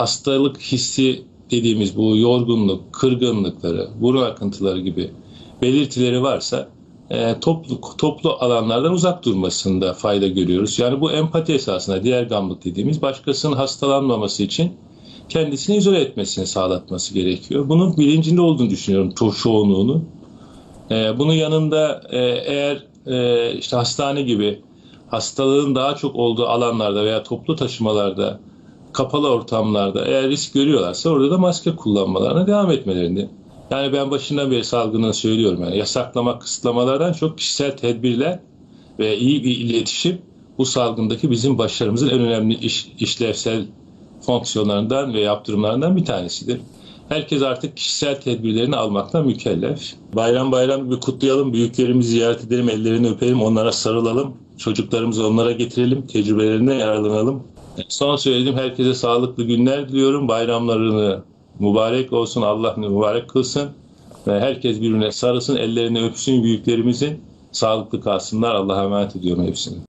hastalık hissi dediğimiz bu yorgunluk, kırgınlıkları, burun akıntıları gibi belirtileri varsa e, toplu toplu alanlardan uzak durmasında fayda görüyoruz. Yani bu empati esasında diğer gamlık dediğimiz başkasının hastalanmaması için kendisini izole etmesini sağlatması gerekiyor. Bunun bilincinde olduğunu düşünüyorum ço- çoğunluğunu. E, bunun yanında e, eğer e, işte hastane gibi hastalığın daha çok olduğu alanlarda veya toplu taşımalarda kapalı ortamlarda eğer risk görüyorlarsa orada da maske kullanmalarına devam etmelerini. Yani ben başından beri salgını söylüyorum. Yani yasaklama, kısıtlamalardan çok kişisel tedbirler ve iyi bir iletişim bu salgındaki bizim başarımızın en önemli iş, işlevsel fonksiyonlarından ve yaptırımlarından bir tanesidir. Herkes artık kişisel tedbirlerini almaktan mükellef. Bayram bayram bir kutlayalım, büyüklerimizi ziyaret edelim, ellerini öpelim, onlara sarılalım. Çocuklarımızı onlara getirelim, tecrübelerine yararlanalım. Son söylediğim herkese sağlıklı günler diliyorum. Bayramlarını mübarek olsun, Allah mübarek kılsın. Ve herkes birbirine sarılsın, ellerini öpsün büyüklerimizin. Sağlıklı kalsınlar. Allah'a emanet ediyorum hepsini.